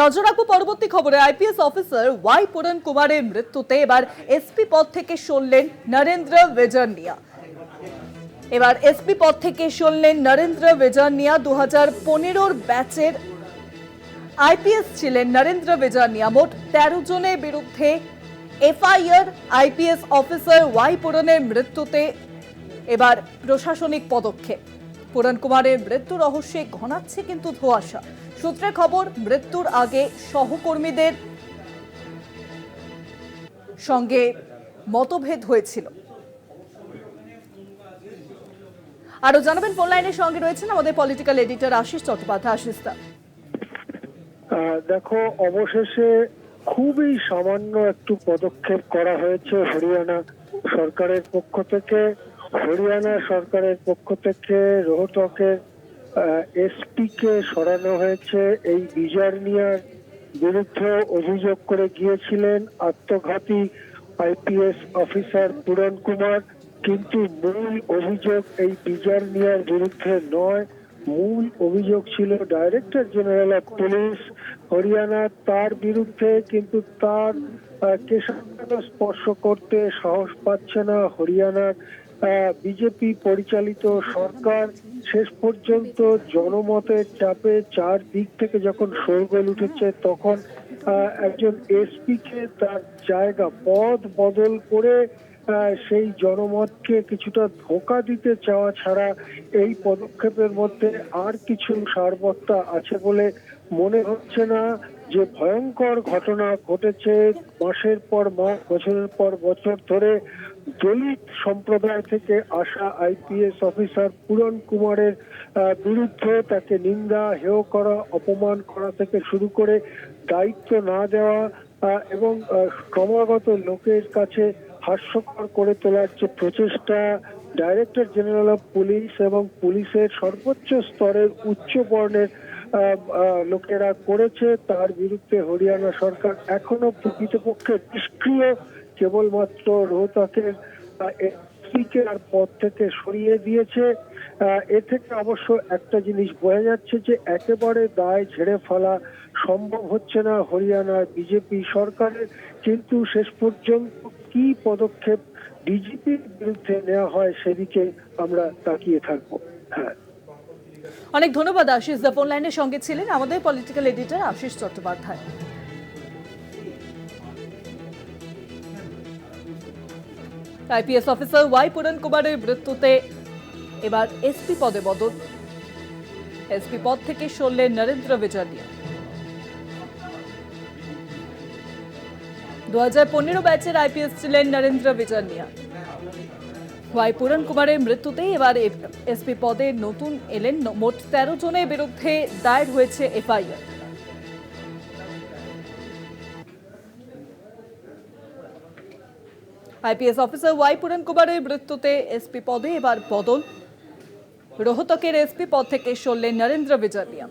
নজর রাখব পরবর্তী খবরে আইপিএস অফিসার ওয়াই পুরন কুমারের মৃত্যুতে এবার এসপি পদ থেকে সরলেন নরেন্দ্র বেজানিয়া। এবার এসপি পদ থেকে সরলেন নরেন্দ্র বেজানিয়া দু হাজার পনেরোর ব্যাচের আইপিএস ছিলেন নরেন্দ্র বেজানিয়া। মোট তেরো জনের বিরুদ্ধে এফআইআর আইপিএস অফিসার ওয়াই পুরনের মৃত্যুতে এবার প্রশাসনিক পদক্ষেপ। পুরন কুমারের মৃত্যু রহস্যে ঘনাচ্ছে কিন্তু ধোঁয়াশা। সূত্রে খবর, মৃত্যুর আগে সহকর্মীদের সঙ্গে মতভেদ হয়েছিল। আরও জানাবেন, ফোন লাইনের সঙ্গে রয়েছেন আমাদের পলিটিক্যাল এডিটর আশিস চট্টোপাধ্যায়। আশিস দা। দেখো, অবশেষে খুবই সামান্য একটু পদক্ষেপ করা হয়েছে হরিয়ানা সরকারের পক্ষ থেকে। হরিয়ানা সরকারের পক্ষ থেকে রোহতকের এসপি কে সরানো হয়েছে। এই বিজারনিয়ার বিরুদ্ধে অভিযোগ করে গিয়েছিলেন আত্মঘাতী আইপিএস অফিসার পূরণ কুমার। কিন্তু মূল অভিযোগ এই বিজারনিয়ার বিরুদ্ধে নয়। মূল অভিযোগ ছিল director general of police Haryana তার বিরুদ্ধে, কিন্তু তার স্পর্শ করতে সাহস পাচ্ছে না হরিয়ানার বিজেপি পরিচালিত সরকার শেষ পর্যন্ত জনমতের চাপে চার দিক থেকে যখন শোরগোল উঠেছে, তখন একজন এসপি কে তার জায়গা পদ বদল করে সেই জনমতকে কিছুটা ধোকা দিতে চাওয়া ছাড়া এই পদক্ষেপের মধ্যে আর কিছু সারবত্তা আছে বলে মনে হচ্ছে না। যে ভয়ঙ্কর ঘটনা ঘটেছে মাসের পর মাস বছরের পর বছর ধরে, দলিত সম্প্রদায় থেকে আসা আইপিএস অফিসার পূরণ কুমারের বিরুদ্ধে তাকে নিন্দা, হেয় করা, অপমান করা থেকে শুরু করে দায়িত্ব না দেওয়া এবং ক্রমাগত লোকের কাছে হাস্যকর করে তোলার যে প্রচেষ্টা, ডাইরেক্টর জেনারেল অফ পুলিশ এবং পুলিশের সর্বোচ্চ স্তরের উচ্চ বর্ণের লোকেরা করেছে, তার বিরুদ্ধে হরিয়ানা সরকার এখনও প্রকৃতপক্ষে নিষ্ক্রিয়, কেবলমাত্র রোহতাকের আর পদ থেকে সরিয়ে দিয়েছে। এ থেকে অবশ্য একটা জিনিস বোঝা যাচ্ছে যে একেবারে দায় ঝেড়ে ফেলা সম্ভব হচ্ছে না হরিয়ানার বিজেপি সরকারের। কিন্তু শেষ পর্যন্ত কি পদক্ষেপ ডিজিপির বিরুদ্ধে নেওয়া হয় সেদিকে আমরা তাকিয়ে থাকব। হ্যাঁ। অনেক ধন্যবাদ আশিস। দা ফোন লাইনের সঙ্গে ছিলেন আমাদের political editor Ashis Chattopadhyay. IPS officer Y Puran কুমারের মৃত্যুতে এবার এসপি পদে বদল। এসপি পদ থেকে সরলেন নরেন্দ্র বেজালিয়া দু হাজার পনেরো ব্যাচের আইপিএস ছিলেন নরেন্দ্র বেজালিয়া ওয়াই পুরন কুমারের মৃত্যুতে এবার এসপি পদে নতুন এলেন। মোট তেরো জনের বিরুদ্ধে দায়ের হয়েছে FIR. IPS officer Y Puran কুমারের মৃত্যুতে এসপি পদে এবার বদল। রোহতকের এসপি পদ থেকে সরলেন নরেন্দ্র বিজালিয়া